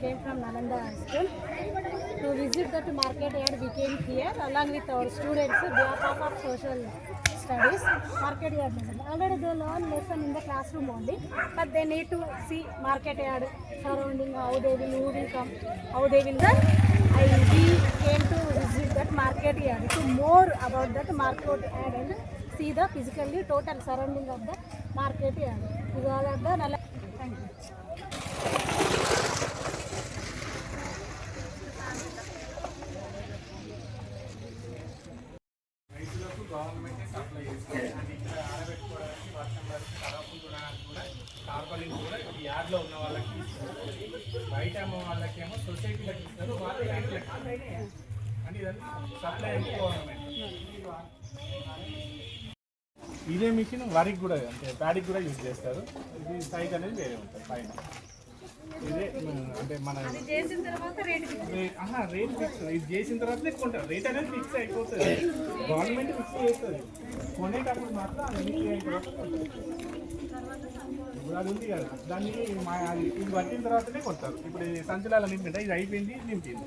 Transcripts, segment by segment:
Came from Nalanda school. To visit that market yard, we came here along with our students, behalf of social studies. Market yard. Already they learn lesson in the classroom only, but they need to see market yard surrounding, how they will, who will come, how they will learn. I we came to visit that market yard to more about that market yard and see the physically total surrounding of the market yard. Is all of the supply ఇదే machine వరికి కూడా అంటే ప్యాడీకి కూడా use చేస్తారు. ఇది size అనేది వేరే ఉంటుంది పైన. ఇదే అంటే మన రేట్ ఫిక్స్ ఇది చేసిన తర్వాత కొంటారు. రేట్ అనేది ఫిక్స్ అయిపోతుంది. గవర్నమెంట్ ఫిక్స్ చేస్తుంది. కొనేటప్పుడు మాత్రం అది. ఇప్పుడు అది ఉంది కదా దాన్ని మా ఇది పట్టిన తర్వాతనే కొంటారు. ఇప్పుడు సంచులాల నింపింటే ఇది అయిపోయింది నింపింది?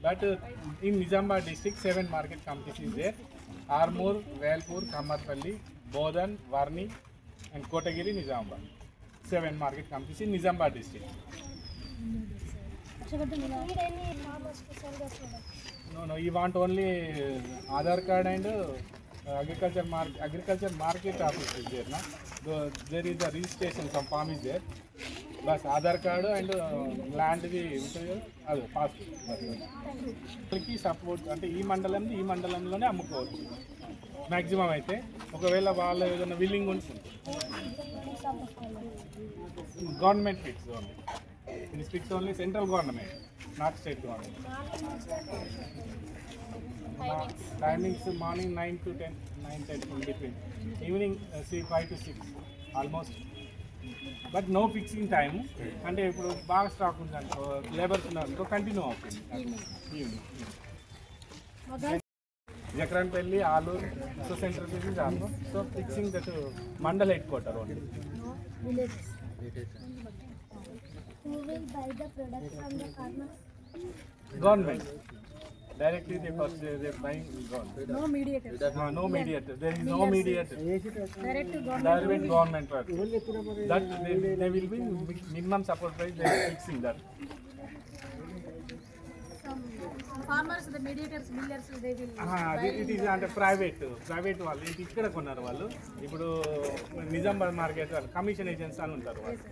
But uh, in Nizambad district, seven market committees is there. Armoor, Valpur, Kamarpalli, Bodhan, Varni, and Kotagiri, Nizambad. Seven market committees in Nizambad district. No, no, you want only uh, Aadhaar card and uh, agriculture mark agriculture market office is there, na? The, there is a registration, some form is there. బస్ Aadhaar card and ల్యాండ్ది ఉంటుంది కదా అది passport support అంటే ఈ మండలం ఈ మండలంలోనే అమ్ముకోవచ్చు. మ్యాక్సిమం అయితే ఒకవేళ వాళ్ళ ఏదైనా విల్లింగ్ ఉంటుంది గవర్నమెంట్ ఫిక్స్ ఓన్లీ ఇది fix only central government not state government timings morning nine to ten nine ten between evening see five to six almost but no fixing time అంటే ఇప్పుడు బాగా స్టాక్ ఉంది అనుకో లేబర్స్ ఉన్నారు continue అవుతుంది. Jakranpally Aluru so central cities almost so fixing that mandal head quarter only? Government Directly they purchase, they buying gone. No mediator. No, mediator. There is no mediator. Direct to government. Direct government work. That they, they will be minimum support price. They are fixing that. It is అంటే private private వాళ్ళు ఇది ఇక్కడ కొన్నారు వాళ్ళు? ఇప్పుడు Nizamabad market వాళ్ళు commission agents అని ఉంటారు వాళ్ళు.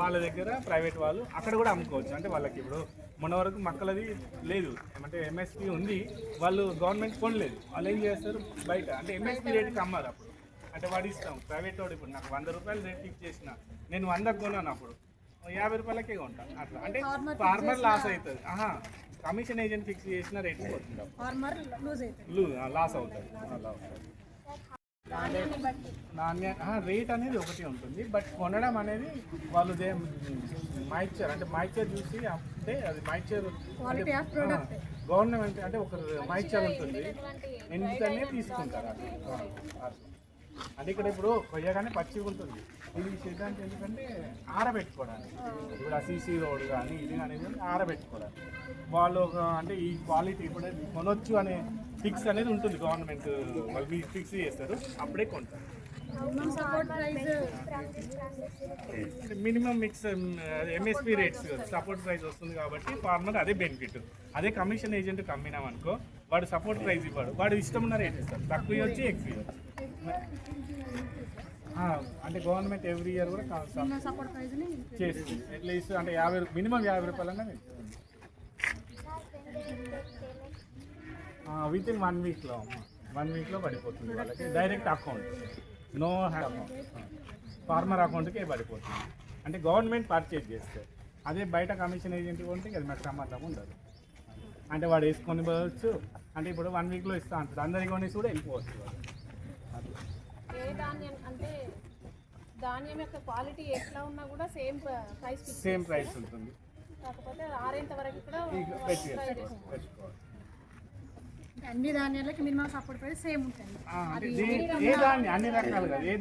వాళ్ళ దగ్గర ప్రైవేట్ వాళ్ళు అక్కడ కూడా అమ్ముకోవచ్చు. అంటే వాళ్ళకి ఇప్పుడు మొన్న వరకు మక్కలది లేదు. అంటే ఎంఎస్పి ఉంది వాళ్ళు గవర్నమెంట్ కొనలేదు. వాళ్ళు ఏం చేస్తారు? బయట అంటే ఎంఎస్పి రేట్కి అమ్మారు అప్పుడు. అంటే వాడు ఇస్తాం. ప్రైవేట్ వాడు ఇప్పుడు నాకు వంద రూపాయలు రేట్ ఫిక్స్ చేసిన నేను వందకు కొన్నాను అప్పుడు. యాభై రూపాయలకే కొంటాను అట్లా. అంటే ఫార్మర్ లాస్ అవుతుంది. ఆహా. కమిషన్ ఏజెంట్ ఫిక్స్ చేసిన రేట్ పోతుంది. అప్పుడు. Farmer lose అవుతుంది. లు- లాస్ అవుతుంది. అలా అవుతుంది. నాణ్య రేట్ అనేది ఒకటి ఉంటుంది. బట్ కొనడం అనేది వాళ్ళు మైచర్ అంటే మైచర్ చూసి అంటే అది product. గవర్నమెంట్ అంటే ఒక మైచర్ ఉంటుంది. ఎందుకనే తీసుకుంటారు. అంటే ఇక్కడ ఇప్పుడు కొయ్యగానే పచ్చిగా ఉంటుంది. ఇది చేయడానికి ఎందుకంటే ఆరబెట్టుకోవడానికి. ఇప్పుడు ఆ సీసీ రోడ్ కానీ ఇది అనేది ఆరబెట్టుకోవడానికి. వాళ్ళు ఒక అంటే ఈ క్వాలిటీ ఇప్పుడు కొనొచ్చు అనే ఫిక్స్ అనేది ఉంటుంది గవర్నమెంట్ వాళ్ళు మీకు ఫిక్స్ చేస్తారు అప్పుడే కొంటారు. Minimum mix MSP rates support price వస్తుంది కాబట్టి ఫార్మర్ అదే బెనిఫిట్ అదే కమిషన్ ఏజెంట్ అమ్మినాం అనుకో వాడు సపోర్ట్ ప్రైస్ ఇవ్వడు. వాడు ఇష్టం ఉన్న రేట్ ఇస్తాడు. తక్కువ ఇవ్వచ్చు ఎక్కువ ఇవ్వచ్చు. అంటే గవర్నమెంట్ ఎవ్రీ ఇయర్ కూడా. చేస్తుంది. అట్లీస్ట్ అంటే యాభై మినిమం యాభై రూపాయలన్నా విత్ ఇన్ వన్ వీక్లో వన్ వీక్లో పడిపోతుంది వాళ్ళకి. Direct account no account farmer అకౌంట్కే పడిపోతుంది. అంటే గవర్నమెంట్ పర్చేజ్ చేస్తే. అదే బయట కమిషన్ ఏజెంట్ కొంటే అది మాకు సంబంధం ఉండదు. అంటే వాడు వేసుకొని పోవచ్చు. అంటే ఇప్పుడు వన్ వీక్లో ఇస్తా అంటాడు. అందరికి కొనేసి కూడా వెళ్ళిపోవచ్చు ధాన్యం యొక్క క్వాలిటీ ఎట్లా ఉన్నా కూడా సేమ్ ప్రైస్ సేమ్ ప్రైస్ ఉంటుంది. కాకపోతే ఆరేంత వరకు కూడా. అన్ని ధాన్యాలకి మినిమం సపోర్ట్ ప్రైస్ సేమ్ ఉంటుంది. అన్ని రకాలుగా ఏ